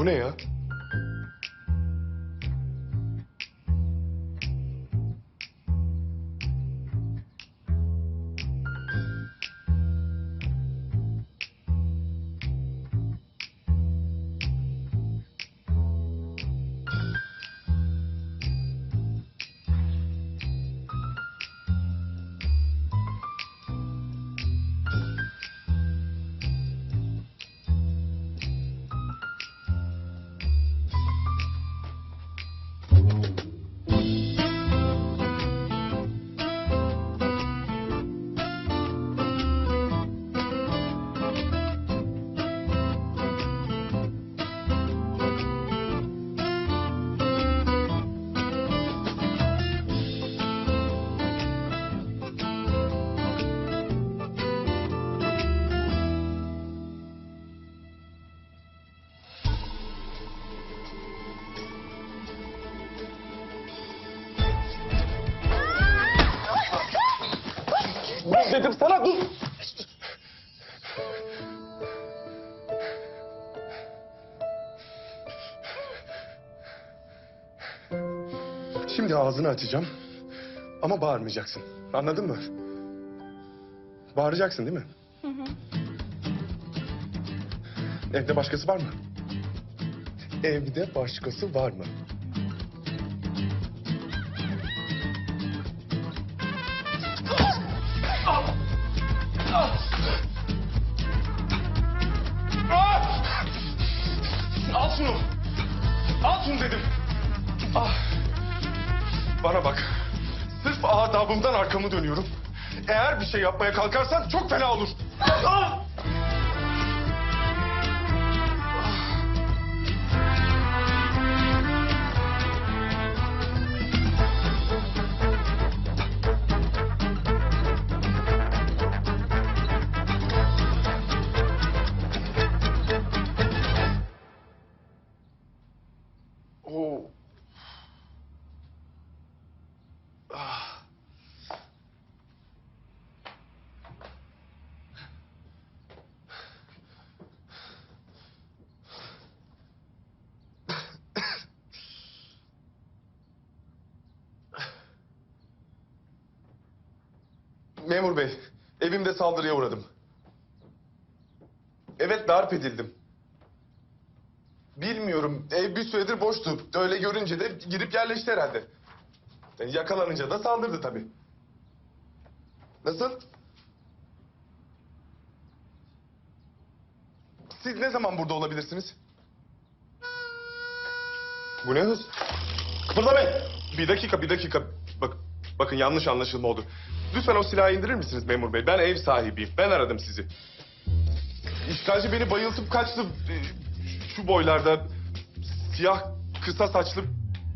Bu ne ya? Ağzını açacağım. Ama bağırmayacaksın. Anladın mı? Bağıracaksın değil mi? Evde başkası var mı? Evde başkası var mı? Arkamı dönüyorum. Eğer bir şey yapmaya kalkarsan çok fena olur. Memur bey, evimde saldırıya uğradım. Evet, darp edildim. Bilmiyorum. Ev bir süredir boştu. Öyle görünce de girip yerleşti herhalde. E, Yakalanınca da saldırdı tabii. Nasıl? Siz ne zaman burada olabilirsiniz? Bu ne hız? Kıpırdamayın. Bir dakika, bir dakika. Bak, bakın yanlış anlaşılma oldu. Lütfen o silahı indirir misiniz memur bey? Ben ev sahibiyim. Ben aradım sizi. İşgalci beni bayıltıp kaçtı. Ee, Şu boylarda siyah kısa saçlı.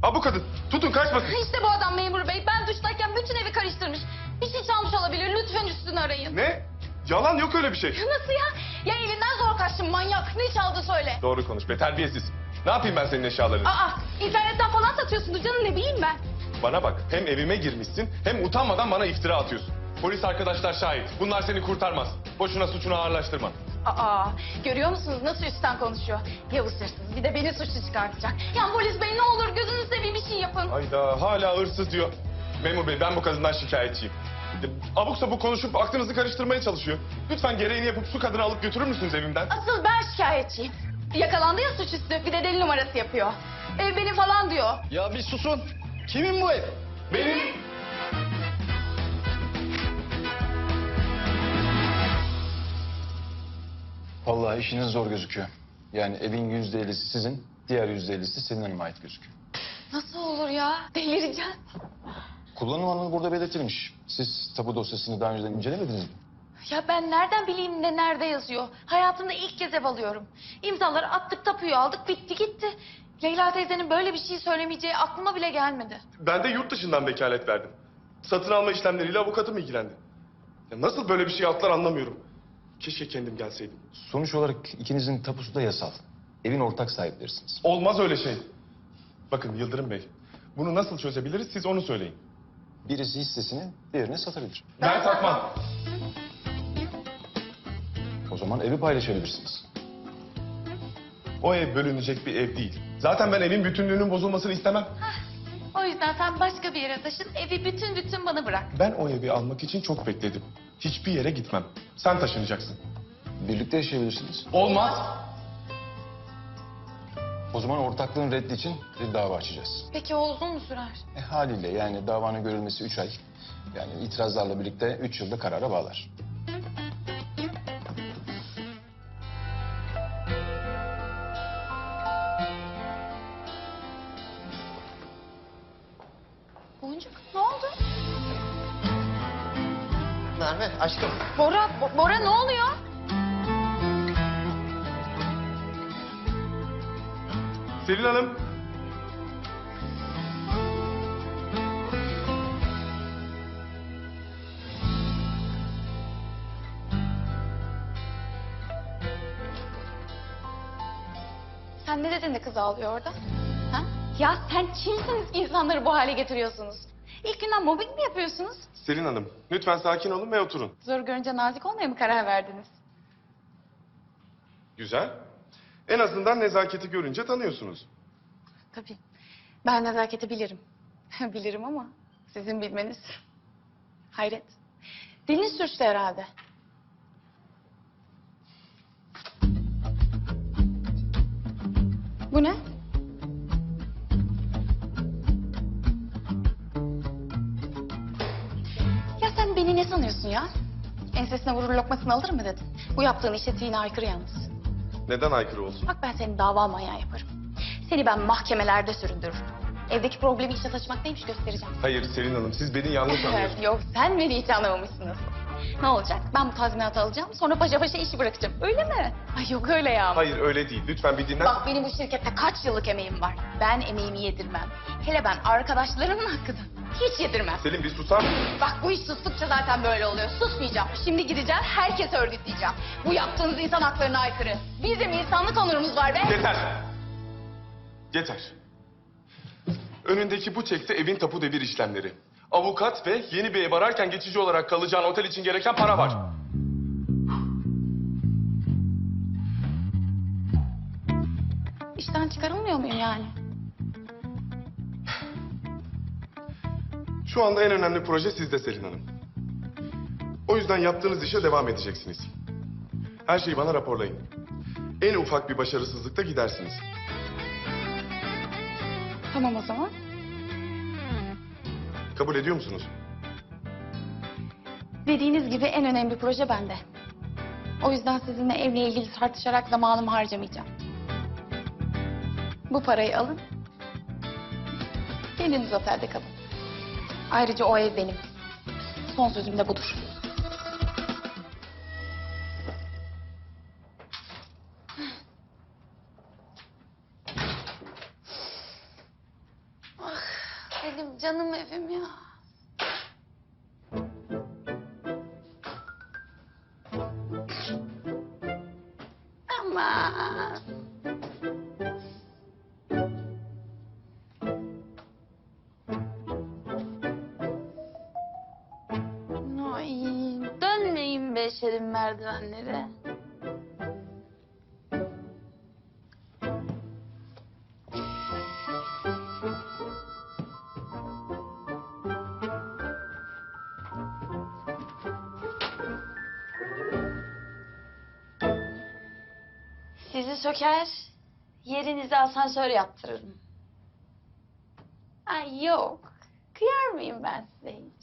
Ha bu kadın. Tutun kaçmasın. İşte bu adam memur bey. Ben duştayken bütün evi karıştırmış. Bir şey çalmış olabilir. Lütfen üstünü arayın. Ne? Yalan yok öyle bir şey. Nasıl ya? Ya evinden zor kaçtım manyak. Ne çaldı söyle. Doğru konuş be terbiyesiz. Ne yapayım ben senin eşyalarını? Aa internetten falan satıyorsundur canım ne bileyim ben. Bana bak hem evime girmişsin hem utanmadan bana iftira atıyorsun. Polis arkadaşlar şahit. Bunlar seni kurtarmaz. Boşuna suçunu ağırlaştırma. Aa görüyor musunuz nasıl üstten konuşuyor? Yavuz hırsız bir de beni suçlu çıkartacak. Ya polis bey ne olur gözünüzü seveyim bir şey yapın. Hayda hala hırsız diyor. Memur bey ben bu kadından şikayetçiyim. De Abuk sabuk konuşup aklınızı karıştırmaya çalışıyor. Lütfen gereğini yapıp şu kadını alıp götürür müsünüz evimden? Asıl ben şikayetçiyim. Yakalandı ya suçüstü bir de deli numarası yapıyor. Ev benim falan diyor. Ya bir susun. Kimin bu ev? Benim... Vallahi işiniz zor gözüküyor. Yani evin yüzde ellisi sizin, diğer yüzde ellisi senin hanıma ait gözüküyor. Nasıl olur ya? Delireceğim. Kullanım alanı burada belirtilmiş. Siz tapu dosyasını daha önceden incelemediniz mi? Ya ben nereden bileyim ne nerede yazıyor? Hayatımda ilk kez ev alıyorum. İmzaları attık tapuyu aldık bitti gitti. Leyla teyzenin böyle bir şey söylemeyeceği aklıma bile gelmedi. Ben de yurt dışından vekalet verdim. Satın alma işlemleriyle avukatım ilgilendi. Ya nasıl böyle bir şey atlar anlamıyorum. Keşke kendim gelseydim. Sonuç olarak ikinizin tapusu da yasal. Evin ortak sahiplerisiniz. Olmaz öyle şey. Bakın Yıldırım Bey, bunu nasıl çözebiliriz siz onu söyleyin. Birisi hissesini diğerine satabilir. Ben satmam. O zaman evi paylaşabilirsiniz. O ev bölünecek bir ev değil. Zaten ben evin bütünlüğünün bozulmasını istemem. O yüzden sen başka bir yere taşın, evi bütün bütün bana bırak. Ben o evi almak için çok bekledim. Hiçbir yere gitmem. Sen taşınacaksın. Birlikte yaşayabilirsiniz. Olmaz. O zaman ortaklığın reddi için bir dava açacağız. Peki o uzun mu sürer? E, haliyle yani davanın görülmesi üç ay. Yani itirazlarla birlikte üç yılda karara bağlar. Hanım. Sen ne dedin de kız ağlıyor orada? Ha? Ya sen kimsiniz ki insanları bu hale getiriyorsunuz? İlk günden mobbing mi yapıyorsunuz? Selin Hanım, lütfen sakin olun ve oturun. Zor görünce nazik olmaya mı karar verdiniz? Güzel. En azından nezaketi görünce tanıyorsunuz. Tabii. Ben nezaketi bilirim. bilirim ama sizin bilmeniz... Hayret. Diliniz sürçtü herhalde. Bu ne? Ya sen beni ne sanıyorsun ya? Ensesine vurur lokmasını alır mı dedin? Bu yaptığın iş etiğine aykırı yalnız. Neden aykırı olsun? Bak ben seni dava manyağı yaparım. Seni ben mahkemelerde süründürürüm. Evdeki problemi işe taşımak neymiş göstereceğim. Hayır Selin Hanım, siz beni yanlış anlıyorsunuz. Yok sen beni hiç anlamamışsın asıl. Ne olacak? Ben bu tazminatı alacağım sonra paşa paşa işi bırakacağım. Öyle mi? Ay yok öyle ya. Hayır öyle değil. Lütfen bir dinler. Bak benim bu şirkette kaç yıllık emeğim var. Ben emeğimi yedirmem. Hele ben arkadaşlarımın hakkını hiç yedirmem. Selin bir susar mısın? Bak bu iş sustukça zaten böyle oluyor. Susmayacağım. Şimdi gideceğim herkesi örgütleyeceğim. Bu yaptığınız insan haklarına aykırı. Bizim insanlık onurumuz var be. Yeter. Yeter. Önündeki bu çekte evin tapu devir işlemleri. Avukat ve yeni bir ev ararken geçici olarak kalacağın otel için gereken para var. İşten çıkarılmıyor muyum yani? Şu anda en önemli proje sizde Selin Hanım. O yüzden yaptığınız işe devam edeceksiniz. Her şeyi bana raporlayın. En ufak bir başarısızlıkta gidersiniz. Tamam o zaman. Kabul ediyor musunuz? Dediğiniz gibi en önemli proje bende. O yüzden sizinle evle ilgili tartışarak zamanımı harcamayacağım. Bu parayı alın. Kendiniz otelde kalın. Ayrıca o ev benim. Son sözüm de budur. Canım evim ya. Aman. Ay, dönmeyin be şerim merdivenlere. Sizi söker, yerinize asansör yaptırırım. Ay yok, kıyar mıyım ben size hiç?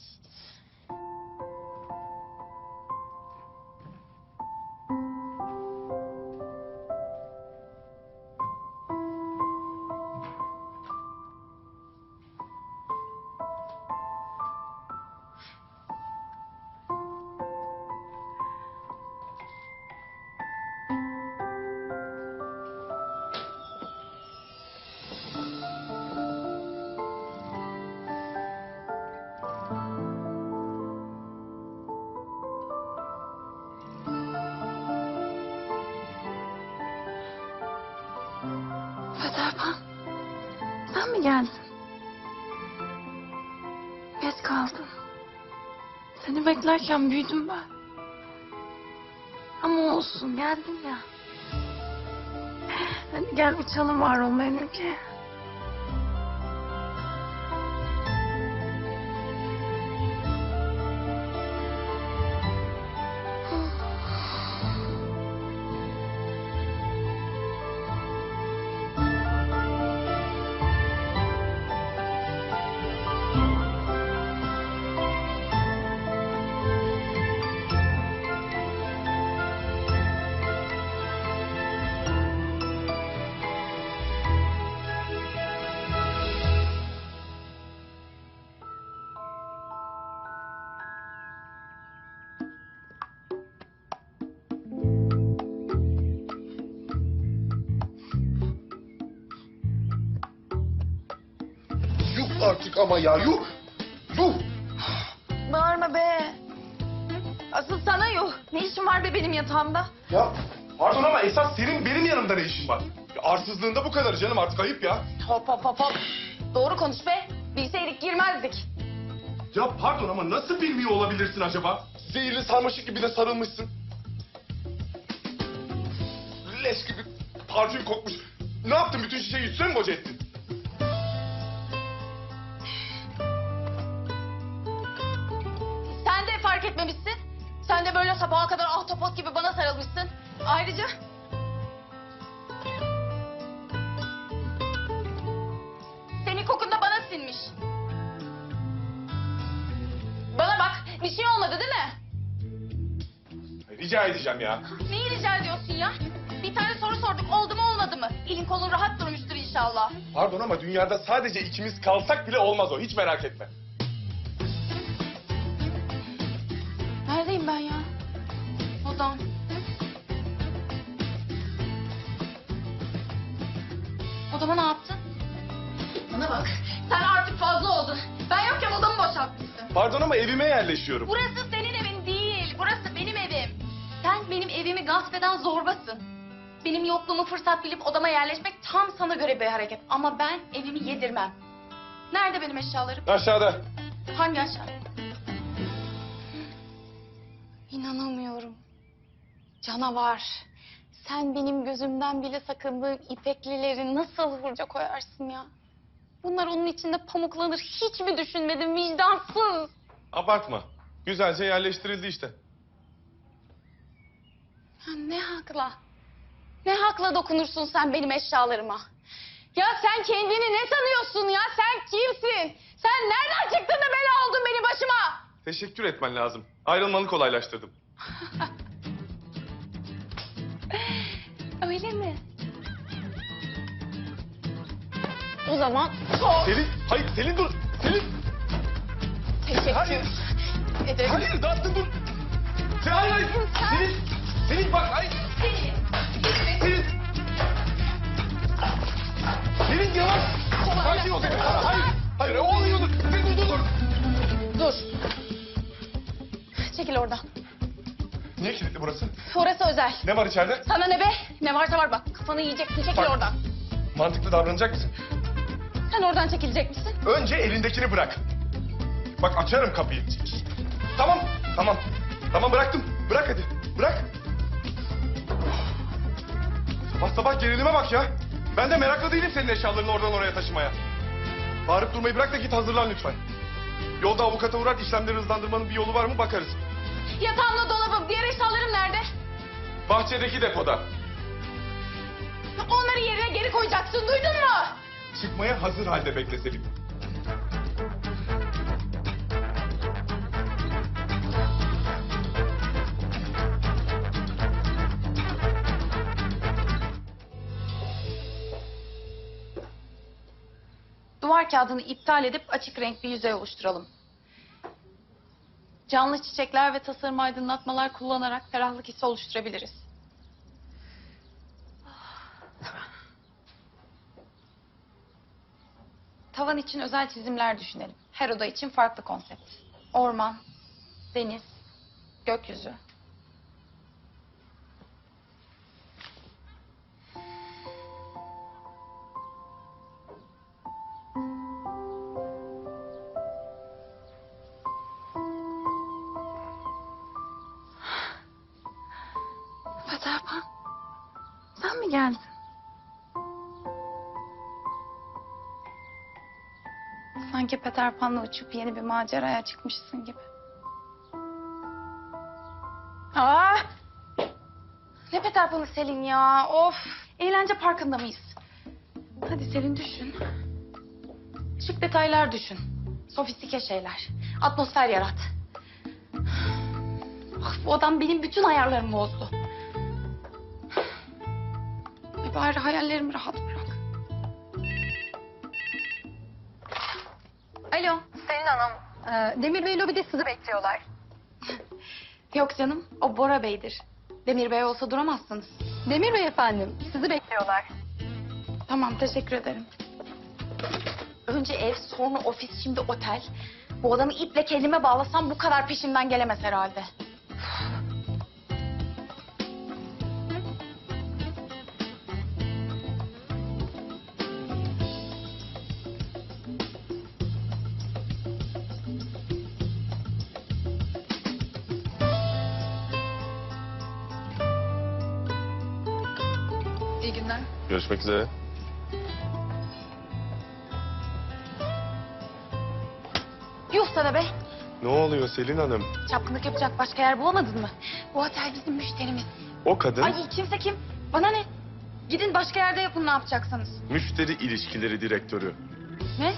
Federban, sen mi geldin? Geç kaldım. Seni beklerken büyüdüm ben. Ama olsun, geldin ya. Hani Gel uçalım var olmaya Müge. Yuh artık ama ya yuh. Yuh. Bağırma be. Asıl sana yok. Ne işin var be benim yatağımda? Ya pardon ama esas senin benim yanımda ne işin var? Ya, arsızlığında bu kadar canım artık ayıp ya. Hop hop hop hop. Doğru konuş be. Bilseydik girmezdik. Ya pardon ama nasıl bilmiyor olabilirsin acaba? Zehirli sarmaşık gibi de sarılmışsın. Leş gibi parfüm kokmuş. Ne yaptın? Bütün şişeyi üstüne mi boca ettin? Böyle sabaha kadar ahtapot gibi bana sarılmışsın. Ayrıca... Senin kokun da bana sinmiş. Bana bak, bir şey olmadı değil mi? Rica edeceğim ya. Neyi rica ediyorsun ya? Bir tane soru sorduk, oldu mu olmadı mı? Elin kolun rahat durmuştur inşallah. Pardon ama dünyada sadece ikimiz kalsak bile olmaz o. Hiç merak etme. Neredeyim ben ya? Odam. Odama ne yaptın? Bana bak. Sen artık fazla oldun. Ben yokken odamı boşaltmışsın. Pardon ama evime yerleşiyorum. Burası senin evin değil. Burası benim evim. Sen benim evimi gasp eden zorbasın. Benim yokluğumu fırsat bilip odama yerleşmek tam sana göre bir hareket. Ama ben evimi yedirmem. Nerede benim eşyalarım? Aşağıda. Hangi aşağı? İnanamıyorum. Canavar. Sen benim gözümden bile sakındığım ipeklileri nasıl hurca koyarsın ya? Bunlar onun içinde pamuklanır hiç mi düşünmedin vicdansız? Abartma. Güzelce yerleştirildi işte. Ya ne hakla? Ne hakla dokunursun sen benim eşyalarıma? Ya sen kendini ne sanıyorsun ya? Sen kimsin? Sen nereden çıktın da bela oldun benim başıma? Teşekkür etmen lazım. Ayrılmanı kolaylaştırdım. Öyle mi? O zaman Selin, hayır Selin dur. Selin, teşekkür hayır. ederim. Hayır, dur. Selin, hayır, hayır. Sen- Selin, Selin bak, hayır. Seni. Selin. Selin yavaş. Kolayla- Sakin ol Selin. Hayır, hayır. Selin dur, dur, dur. Dur. Çekil oradan. Niye kilitli burası? Orası özel. Ne var içeride? Sana ne be? Ne varsa var bak. Kafanı yiyeceksin. Çekil Bak. oradan. Mantıklı davranacak mısın? Sen oradan çekilecek misin? Önce elindekini bırak. Bak açarım kapıyı. Tamam, tamam. Tamam bıraktım. Bırak hadi. Bırak. Sabah sabah gerilime bak ya. Ben de meraklı değilim senin eşyalarını oradan oraya taşımaya. Bağırıp durmayı bırak da git hazırlan lütfen. Yolda avukata uğrar işlemleri hızlandırmanın bir yolu var mı bakarız. Yatağımla dolabım. Diğer eşyalarım nerede? Bahçedeki depoda. Onları yerine geri koyacaksın. Duydun mu? Çıkmaya hazır halde bekle Selim. Duvar kağıdını iptal edip açık renk bir yüzey oluşturalım. Canlı çiçekler ve tasarım aydınlatmalar kullanarak ferahlık hissi oluşturabiliriz. Tavan için özel çizimler düşünelim. Her oda için farklı konsept. Orman, deniz, gökyüzü. Fatih Erpan, sen mi geldin? Sanki Peter Pan'la uçup yeni bir maceraya çıkmışsın gibi. Aa! Ne Peter Pan'ı Selin ya? Of! Eğlence parkında mıyız? Hadi Selin düşün. Şık detaylar düşün. Sofistike şeyler. Atmosfer yarat. Ah, bu adam benim bütün ayarlarımı bozdu. Ay bari hayallerimi rahat bırak. Alo. Selin Hanım, e, Demir Bey lobide sizi bekliyorlar. Yok canım, o Bora Bey'dir. Demir Bey olsa duramazsınız. Demir Bey efendim, sizi bekliyorlar. Tamam, teşekkür ederim. Önce ev, sonra ofis, şimdi otel. Bu adamı iple kelime bağlasam bu kadar peşimden gelemez herhalde. İyi günler. Görüşmek üzere. Yuh sana be! Ne oluyor Selin Hanım? Çapkınlık yapacak başka yer bulamadın mı? Bu otel bizim müşterimiz. O kadın Ay kimse kim? Bana ne? Gidin başka yerde yapın ne yapacaksanız. müşteri ilişkileri direktörü. Ne?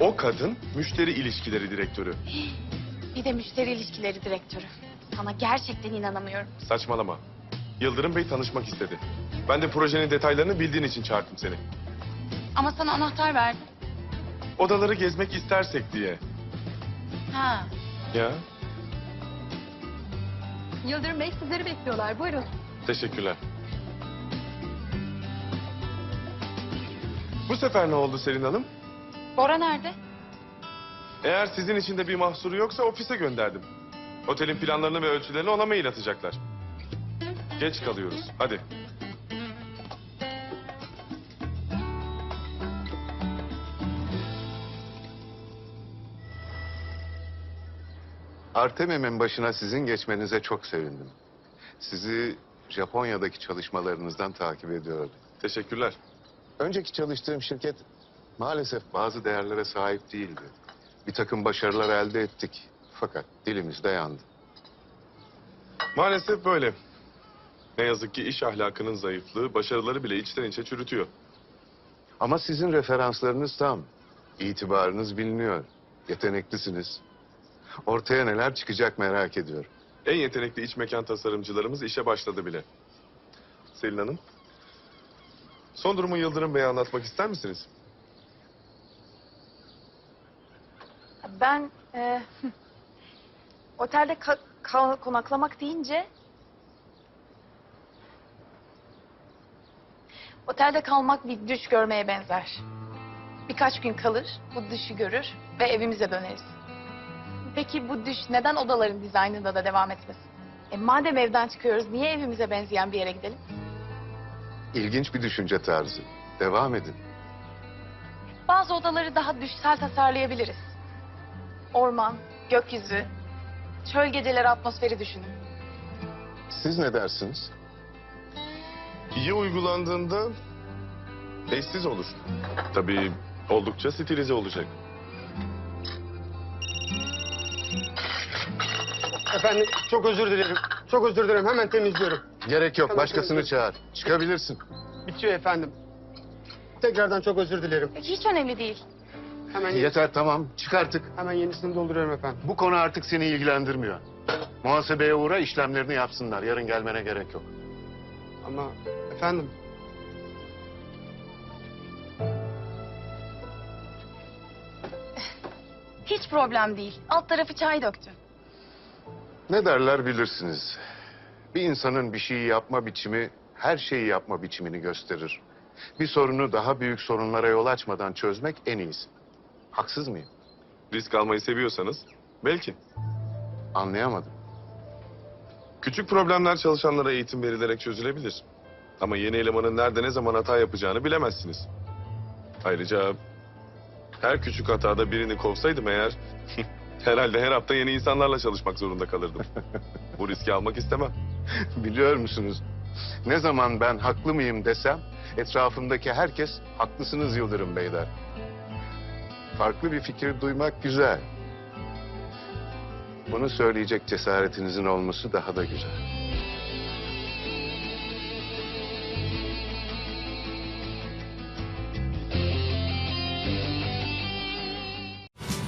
O kadın müşteri ilişkileri direktörü. Bir de müşteri ilişkileri direktörü. Sana gerçekten inanamıyorum. Saçmalama. Yıldırım Bey tanışmak istedi. Ben de projenin detaylarını bildiğin için çağırdım seni. Ama sana anahtar verdim. Odaları gezmek istersek diye. Ha. Ya Yıldırım Bey sizleri bekliyorlar. Buyurun. teşekkürler. Bu sefer ne oldu Selin Hanım? Bora nerede? Eğer sizin için de bir mahsuru yoksa ofise gönderdim. Otelin planlarını ve ölçülerini ona mail atacaklar. Geç kalıyoruz. Hadi. Artemem'in başına sizin geçmenize çok sevindim. Sizi Japonya'daki çalışmalarınızdan takip ediyordum. Teşekkürler. Önceki çalıştığım şirket maalesef bazı değerlere sahip değildi. Bir takım başarılar elde ettik. Fakat dilimizde yandı. Maalesef böyle. Ne yazık ki iş ahlakının zayıflığı başarıları bile içten içe çürütüyor. Ama sizin referanslarınız tam. İtibarınız biliniyor. Yeteneklisiniz. Ortaya neler çıkacak merak ediyorum. En yetenekli iç mekan tasarımcılarımız işe başladı bile. Selin Hanım. Son durumu Yıldırım Bey'e anlatmak ister misiniz? Ben e, otelde ka- kal- konaklamak deyince otelde kalmak bir düş görmeye benzer. Birkaç gün kalır, bu düşü görür ve evimize döneriz. Peki bu düş neden odaların dizaynında da devam etmesin? E madem evden çıkıyoruz, niye evimize benzeyen bir yere gidelim? İlginç bir düşünce tarzı. Devam edin. Bazı odaları daha düşsel tasarlayabiliriz. Orman, gökyüzü, çöl geceleri atmosferi düşünün. Siz ne dersiniz? İyi uygulandığında eşsiz olur. Tabii oldukça stilize olacak. Efendim çok özür dilerim. Çok özür dilerim. Hemen temizliyorum. Gerek yok. Başkasını çağır. Çıkabilirsin. Bitiyor efendim. Tekrardan çok özür dilerim. Hiç önemli değil. Hemen Yeter tamam. Çık artık. hemen yenisini dolduruyorum efendim. Bu konu artık seni ilgilendirmiyor. Muhasebeye uğra işlemlerini yapsınlar. Yarın gelmene gerek yok. Ama efendim Hiç problem değil. Alt tarafı çay döktü. Ne derler bilirsiniz. Bir insanın bir şeyi yapma biçimi her şeyi yapma biçimini gösterir. Bir sorunu daha büyük sorunlara yol açmadan çözmek en iyisi. Haksız mıyım? Risk almayı seviyorsanız belki. Anlayamadım. Küçük problemler çalışanlara eğitim verilerek çözülebilir. Ama yeni elemanın nerede ne zaman hata yapacağını bilemezsiniz. Ayrıca her küçük hatada birini kovsaydım eğer... herhalde her hafta yeni insanlarla çalışmak zorunda kalırdım. Bu riski almak istemem. Biliyor musunuz? Ne zaman ben haklı mıyım desem etrafımdaki herkes haklısınız Yıldırım Bey der. farklı bir fikir duymak güzel. Bunu söyleyecek cesaretinizin olması daha da güzel.